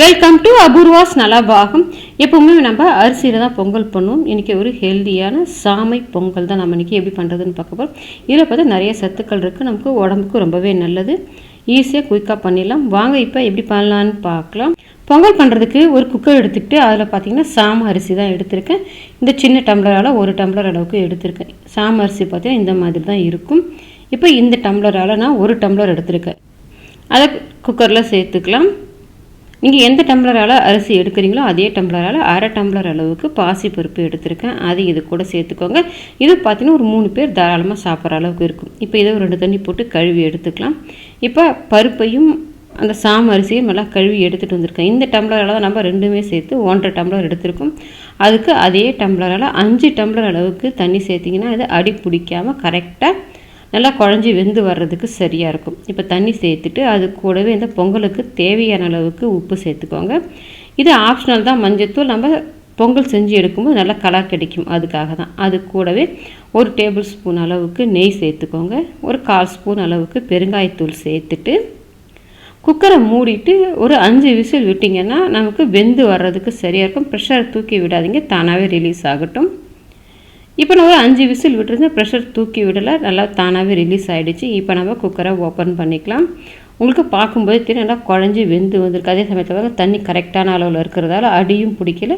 Welcome to Apoorva's Nalabagam எப்பவுமே நம்ம அரிசியில் தான் பொங்கல் பண்ணுவோம். இன்றைக்கி ஒரு ஹெல்தியான சாமை பொங்கல் தான் நம்ம இன்றைக்கி எப்படி பண்ணுறதுன்னு பார்க்க போகிறோம் இதில் பார்த்தா நிறைய சத்துக்கள் இருக்குது நமக்கு உடம்புக்கு ரொம்பவே நல்லது. ஈஸியாக குயிக்காக பண்ணிடலாம். வாங்க இப்போ எப்படி பண்ணலான்னு பார்க்கலாம். பொங்கல் பண்ணுறதுக்கு ஒரு குக்கர் எடுத்துக்கிட்டு அதில் பார்த்திங்கன்னா சாம அரிசி தான் எடுத்திருக்கேன். இந்த சின்ன டம்ளரால் ஒரு டம்ளர் அளவுக்கு எடுத்திருக்கேன். சாம அரிசி பார்த்தீங்கன்னா இந்த மாதிரி தான் இருக்கும். இப்போ இந்த டம்ளரால் நான் ஒரு டம்ளர் எடுத்திருக்கேன். அதை குக்கரில் சேர்த்துக்கலாம். நீங்கள் எந்த டம்ளரால் அரிசி எடுக்கிறீங்களோ அதே டம்ளரால் அரை டம்ளர் அளவுக்கு பாசி பருப்பு எடுத்திருக்கேன். அது இது கூட சேர்த்துக்கோங்க. இது பார்த்தீங்கன்னா ஒரு மூணு பேர் தாராளமாக சாப்பிட்ற அளவுக்கு இருக்கும். இப்போ இதை ஒரு ரெண்டு தண்ணி போட்டு கழுவி எடுத்துக்கலாம். இப்போ பருப்பையும் அந்த சாம அரிசியும் நல்லா கழுவி எடுத்துகிட்டு வந்திருக்கேன். இந்த டம்ளரால் தான் நம்ம ரெண்டுமே சேர்த்து ஒன்றரை டம்ளர் எடுத்திருக்கோம். அதுக்கு அதே டம்ளரால் அஞ்சு டம்ளர் அளவுக்கு தண்ணி சேர்த்திங்கன்னா இது அடி பிடிக்காமல் கரெக்டாக நல்லா குழஞ்சி வெந்து வர்றதுக்கு சரியாக இருக்கும். இப்போ தண்ணி சேர்த்துட்டு அது கூடவே இந்த பொங்கலுக்கு தேவையான அளவுக்கு உப்பு சேர்த்துக்கோங்க. இது ஆப்ஷனல் தான். மஞ்சத்தூள் நம்ம பொங்கல் செஞ்சு எடுக்கும்போது நல்லா கலர் கிடைக்கும். அதுக்காக தான். அது கூடவே ஒரு டேபிள் ஸ்பூன் அளவுக்கு நெய் சேர்த்துக்கோங்க. ஒரு கால் ஸ்பூன் அளவுக்கு பெருங்காயத்தூள் சேர்த்துட்டு குக்கரை மூடிட்டு ஒரு அஞ்சு விசில் விட்டிங்கன்னா நமக்கு வெந்து வர்றதுக்கு சரியாக இருக்கும். ப்ரெஷரை தூக்கி விடாதீங்க. தானாகவே ரிலீஸ் ஆகட்டும். இப்போ நம்ம அஞ்சு விசில் விட்டுருந்து ப்ரெஷர் தூக்கி விடலை. நல்லா தானாகவே ரிலீஸ் ஆகிடுச்சு இப்போ நம்ம குக்கரை ஓப்பன் பண்ணிக்கலாம். உங்களுக்கு பார்க்கும்போது தெரியும் நல்லா குழஞ்சி வெந்து வந்திருக்கு. அதே சமயத்தில் வந்து தண்ணி கரெக்டான அளவில் இருக்கிறதால அடியும் பிடிக்கல.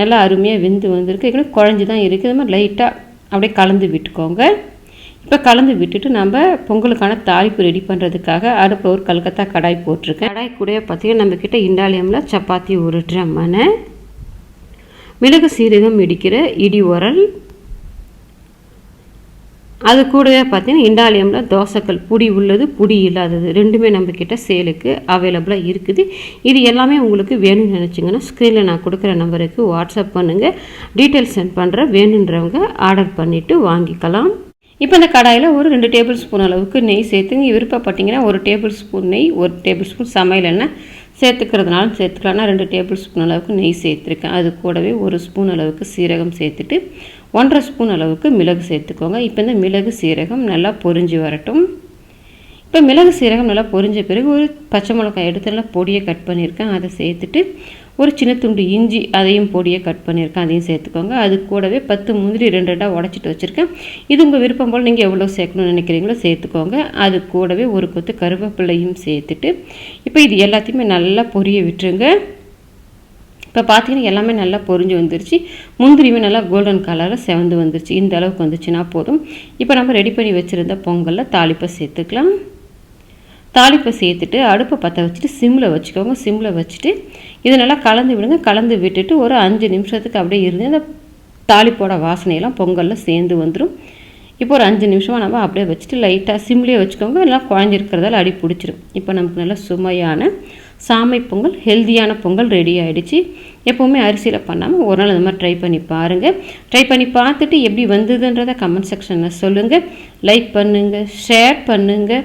நல்லா அருமையாக வெந்து வந்திருக்கு. ஏற்கனவே குழஞ்சி தான் இருக்குது இது மாதிரி லைட்டாக அப்படியே கலந்து விட்டுக்கோங்க. இப்போ கலந்து விட்டுட்டு நம்ம பொங்கலுக்கான தாளிப்பு ரெடி பண்ணுறதுக்காக அடுப்பில் ஒரு கல்கத்தா கடாய் போட்டிருக்கேன். கடாய் கூட பார்த்திங்கன்னா நம்மக்கிட்ட இண்டாலியமில் சப்பாத்தி உருட்டுற மனை மிளகு சீரகம் இடிக்கிற இடி உரல் அது கூடவே பார்த்தீங்கன்னா இண்டாலியமில் தோசைக்கல் புடி உள்ளது புடி இல்லாதது. ரெண்டுமே நம்மக்கிட்ட சேலுக்கு அவைலபிளாக இருக்குது. இது எல்லாமே உங்களுக்கு வேணும்னு நினச்சிங்கன்னா ஸ்க்ரீனில் நான் கொடுக்குற நம்பருக்கு வாட்ஸ்அப் பண்ணுங்கள் டீட்டெயில்ஸ் சென்ட் பண்ணுற வேணுன்றவங்க ஆர்டர் பண்ணிவிட்டு வாங்கிக்கலாம். இப்போ இந்த கடாயில் ஒரு ரெண்டு டேபிள் ஸ்பூன் அளவுக்கு நெய் சேர்த்துங்க. விருப்பப்பட்டிங்கன்னா ஒரு டேபிள் ஸ்பூன் நெய் ஒரு டேபிள் ஸ்பூன் சமையல் எண்ணெய் சேர்த்துக்கிறதுனாலும் சேர்த்துக்கலாம். நான் ரெண்டு டேபிள் ஸ்பூன் அளவுக்கு நெய் சேர்த்துருக்கேன். அது கூடவே ஒரு ஸ்பூன் அளவுக்கு சீரகம் சேர்த்துட்டு ஒன்றரை ஸ்பூன் அளவுக்கு மிளகு சேர்த்துக்கோங்க. இப்போ இந்த மிளகு சீரகம் நல்லா பொரிஞ்சு வரட்டும். இப்போ மிளகு சீரகம் நல்லா பொரிஞ்ச பிறகு ஒரு பச்சை மிளகாய் எடுத்து நல்லா பொடியை கட் பண்ணியிருக்கேன். அதை சேர்த்துட்டு ஒரு சின்ன துண்டு இஞ்சி அதையும் பொடியை கட் பண்ணியிருக்கேன் அதையும் சேர்த்துக்கோங்க. அது கூடவே பத்து முந்திரி ரெண்டு ரெண்டாக உடச்சிட்டு வச்சுருக்கேன். இது உங்கள் விருப்பம் போல் நீங்கள் எவ்வளோ சேர்க்கணும்னு நினைக்கிறீங்களோ சேர்த்துக்கோங்க. அது கூடவே ஒரு கொத்து கருவேப்பிள்ளையும் சேர்த்துட்டு இப்போ இது எல்லாத்தையுமே நல்லா பொரிய விட்டுருங்க. இப்போ பார்த்தீங்கன்னா எல்லாமே நல்லா பொரிஞ்சு வந்துருச்சு. முந்திரியுமே நல்லா கோல்டன் கலரில் செவந்து வந்துருச்சு. இந்த அளவுக்கு வந்துச்சுன்னா போதும். இப்போ நம்ம ரெடி பண்ணி வச்சுருந்த பொங்கலில் தாளிப்பை சேர்த்துக்கலாம். தாளிப்பை சேர்த்துட்டு அடுப்பை பற்ற வச்சுட்டு சிம்மில் வச்சுக்கோங்க. சிம்மில் வச்சுட்டு இதை நல்லா கலந்து விடுங்க. கலந்து விட்டுட்டு ஒரு அஞ்சு நிமிஷத்துக்கு அப்படியே இருந்து அந்த தாளிப்போட வாசனையெல்லாம் பொங்கலில் சேர்ந்து வந்துடும் இப்போ ஒரு அஞ்சு நிமிஷமாக நம்ம அப்படியே வச்சுட்டு லைட்டாக சிம்லேயே வச்சுக்கோங்க. நல்லா குழஞ்சிருக்கிறதால அடி பிடிச்சிரும். இப்போ நமக்கு நல்லா சுமையான சாமை பொங்கல் ஹெல்த்தியான பொங்கல் ரெடி ஆகிடுச்சு எப்போவுமே அரிசியில் பண்ணாமல் ஒரு நாள் இந்த மாதிரி ட்ரை பண்ணி பாருங்கள் ட்ரை பண்ணி பார்த்துட்டு எப்படி வந்ததுன்றதை கமெண்ட் செக்ஷனில் சொல்லுங்கள் லைக் பண்ணுங்கள் ஷேர் பண்ணுங்கள்